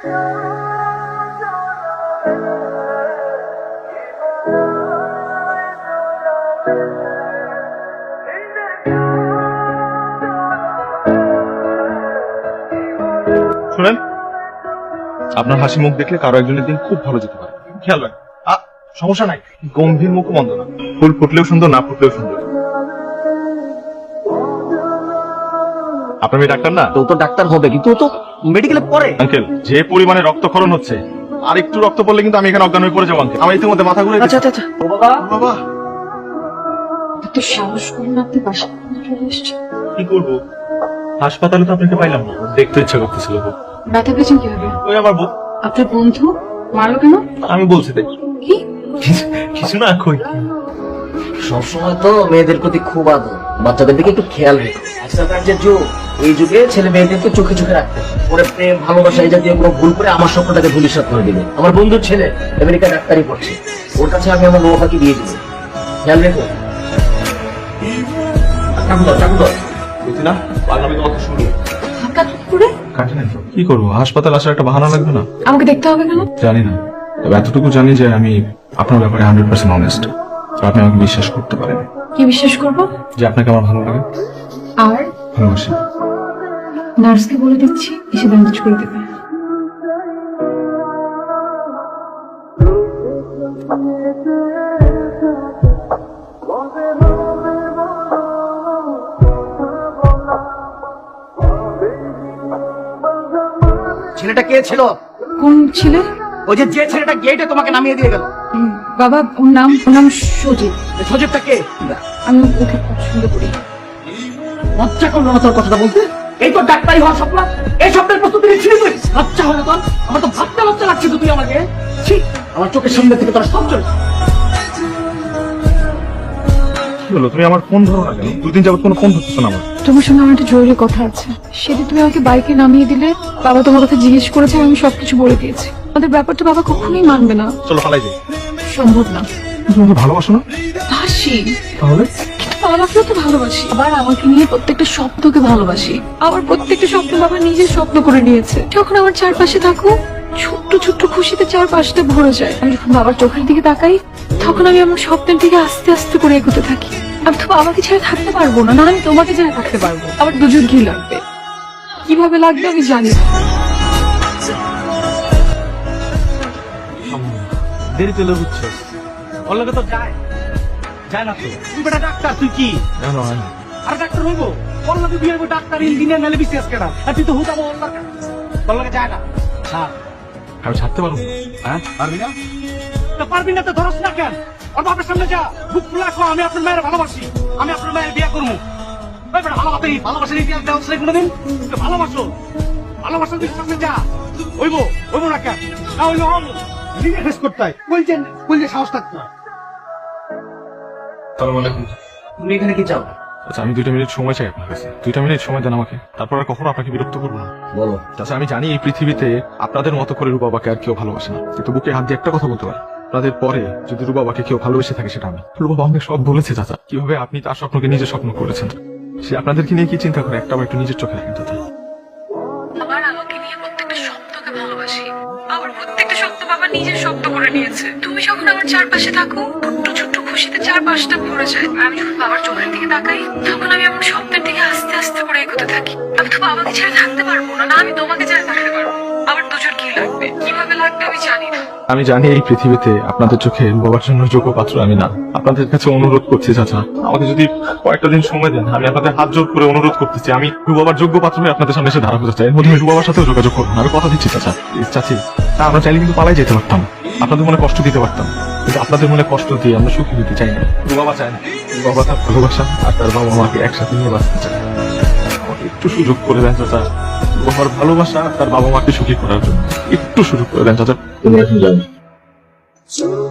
শুনেন আপনার হাসি মুখ দেখলে কারও একজনের দিন খুব ভালো যেতে পারে। খেয়াল রাখবেন সমস্যা নাই। গম্ভীর মুখ মন্দ না। ফুল ফুটলেও সুন্দর না ফুটলেও সুন্দর। আপনার মেয়ে ডাক্তার না? তো ও তো ডাক্তার হবে কিন্তু ও তো মেডিকেলে পড়ে। আঙ্কেল যে পরিমাণে রক্তক্ষরণ হচ্ছে আর একটু রক্ত পড়লে কিন্তু আমি এখানে অজ্ঞান হয়ে পড়ে যাব আঙ্কেল। আমার ইতিমধ্যে মাথা ঘুরে আচ্ছা আচ্ছা আচ্ছা। ও বাবা। বাবা। এত সাহস করুন আপনি বাসা চলে এসছেন। কি করব? হাসপাতালে তো আপনাকে পাইলাম না দেখতে ইচ্ছা করতেছিল খুব। ব্যথা পেয়েছেন কীভাবে? ওই আমার বোন আপনার বন্ধু মারলো কেন? আমি বলছি তাই। কি? কিছু না কই। সবসময় তো মেয়েদের প্রতি খুব আদর। বাচ্চাদের দিকে একটু খেয়াল রেখো। আজকালকার যে যুগ এই যুগে ছেলে মেয়েদেরকে চোখে চোখে রাখতে। ওরে প্রেম ভালোবাসা এই জাতীয় কোনো ভুল করে আমার স্বপ্নটাকে ধূলিসাৎ করে দিবে। আমার বন্ধুর ছেলে আমেরিকা ডাক্তারি পড়ছে। ওর কাছে আমি আমার লোহাকে দিয়ে দিব। খেয়াল রেখো। না পাগলামি। কি করব? হাসপাতাল আসার একটা বাহানা লাগবে না? আমাকে দেখতে হবে কেন? জানি না। তবে এতটুকু জানি যে আমি আপনার ব্যাপারে হান্ড্রেড পার্সেন্ট অনেস্ট আপনি আমাকে বিশ্বাস করতে পারেন। কি বিশ্বাস করব? যে আপনাকে আমার ভালো লাগে। আর? ভালোবাসি। নার্সকে বলে দিচ্ছি এসে ব্যান্ডেজ করে দেবে। ছেলেটা কে ছিল? কোন ছেলে? ওই যে যে ছেলেটা গেটে তোমাকে নামিয়ে দিয়ে গেল। বাবা ওর নাম ওর নাম সজিত সজীবটা কে? আমি ওকে পছন্দ করি। লজ্জা করল না তোর কথাটা বলতে? এই তো ডাক্তারি হওয়ার স্বপ্ন? এই স্বপ্নের প্রস্তুতি নিচ্ছিলি তুই? লজ্জা হলো তোর? আমার তো ভাবতে লজ্জা লাগছে তো তুই আমাকে। ছি আমার চোখের সামনে থেকে তোর সব চলে কি হলো? তুমি আমার ফোন ধরো না কেন? দুদিন যাবত কোনো ফোন না আমার তোমার সঙ্গে আমার একটা জরুরি কথা আছে। সেদিন তুমি আমাকে বাইকে নামিয়ে দিলে বাবা তোমার কথা জিজ্ঞেস করেছে আমি সবকিছু বলে দিয়েছি। আমাদের ব্যাপারটা বাবা কখনোই মানবে না। চলো পালাই যাই। সম্ভব না। তুমি আমাকে ভালোবাসো না? হাসি তাহলে? বাবাকেও তো ভালোবাসি। আবার আমাকে নিয়ে প্রত্যেকটা স্বপ্নকে ভালোবাসি। আমার প্রত্যেকটা স্বপ্ন বাবা নিজের স্বপ্ন করে নিয়েছে। যখন আমার চারপাশে থাকো, ছোট্ট ছোট্ট খুশিতে চারপাশটা ভরে যায়। আমি যখন বাবার চোখের দিকে তাকাই, তখন আমি আমার স্বপ্নের দিকে আস্তে আস্তে করে এগোতে থাকি। আমি তো বাবাকে ছেড়ে থাকতে পারব না না আমি তোমাকে ছেড়ে থাকতে পারব। আমার দুজন কি লাগবে? কীভাবে লাগবে আমি জানি না। দেরি পেলে বুঝছ ওর তো যায়। যায় না তো। তুই বেটা ডাক্তার তুই কি? কেন হয় না? আর ডাক্তার হইবো? ওর লগে বিয়ে ডাক্তার ইঞ্জিনিয়ার নালে বিসিএস কেনা আর তুই তো যায় না। ছাড় আমি ছাড়তে পারব। হ্যাঁ? পারবি না? তো পারবি না তো ধরস না কেন? ওর বাপের সামনে যা বুক ফুলা আমি আপনার মায়ের ভালোবাসি। আমি আপনার মায়ের বিয়ে করব। ভালোবাসি ভালোবাসার ইতিহাস দেওয়া ছিল কোনোদিন? তুই ভালোবাসো। ভালোবাসার দিকে যা। হইবো হইবো না কেন? না নিজে ফেস করতে হয়। বলছেন বলছে সাহস থাকতে হয়। তুমি এখানে কি চাও? আচ্ছা আমি দুইটা মিনিট সময় চাই আপনার কাছে। দুইটা মিনিট সময় দেন আমাকে। তারপর আর কখনো আপনাকে বিরক্ত করব না। বলো। তাছাড়া আমি জানি এই পৃথিবীতে আপনাদের মতো করে রূপাবাকে আর কেউ ভালোবাসে না। কিন্তু বুকে হাত দিয়ে একটা কথা বলতে পারি। আপনাদের পরে যদি রূপাবাকে কেউ ভালোবেসে থাকে সেটা আমি। রূপাবা আমাকে সব বলেছে চাচা। কীভাবে আপনি তার স্বপ্নকে নিজের স্বপ্ন করেছেন? সে আপনাদেরকে নিয়ে কি চিন্তা করে? একটা একটু নিজের চোখে রাখেন চাচা। আবার আমাকে নিয়ে প্রত্যেকটা স্বপ্নকে ভালোবাসি। আবার প্রত্যেকটা স্বপ্ন বাবা নিজের স্বপ্ন করে নিয়েছে। তুমি যখন আমার চারপাশে থাকো চারপাশটা ভরে যায়। আমি যখন বাবার চোখের দিকে তাকাই। তখন আমি আমার স্বপ্নের দিকে আস্তে আস্তে করে এগোতে থাকি। আমি তো বাবাকে ছেড়ে থাকতে পারব না। আমি তোমাকে ছেড়ে থাকতে পারব। আমি জানি এই পৃথিবীতে আপনাদের চোখে বাবার জন্য যোগ্য পাত্র আমি না। আপনাদের কাছে অনুরোধ করছি, চাচা। আমাকে যদি কয়েকটা দিন সময় দেন, আমি আপনাদের হাত জোর করে অনুরোধ করতেছি। আমি রুবাবার যোগ্য পাত্র হয়ে আপনাদের সামনে এসে দাঁড়াতে চাই। এর মধ্যে আমি রুবাবার সাথেও যোগাযোগ করব। আমি কথা দিচ্ছি, চাচা। চাচি, তা আমরা চাইলে কিন্তু পালাই যেতে পারতাম। আপনাদের মনে কষ্ট দিতে পারতাম। আপনাদের মনে কষ্ট দিয়ে আমরা সুখী দিতে চাই না। বাবা চায় বাবা তার ভালোবাসা আর তার বাবা মাকে একসাথে নিয়ে বাঁচতে চায়। একটু সুযোগ করে দেন, চাচা। বাবার ভালোবাসা তার বাবা মাকে সুখী করার জন্য। একটু সুযোগ করে দেন, চাচা। তুমি এখন যাও।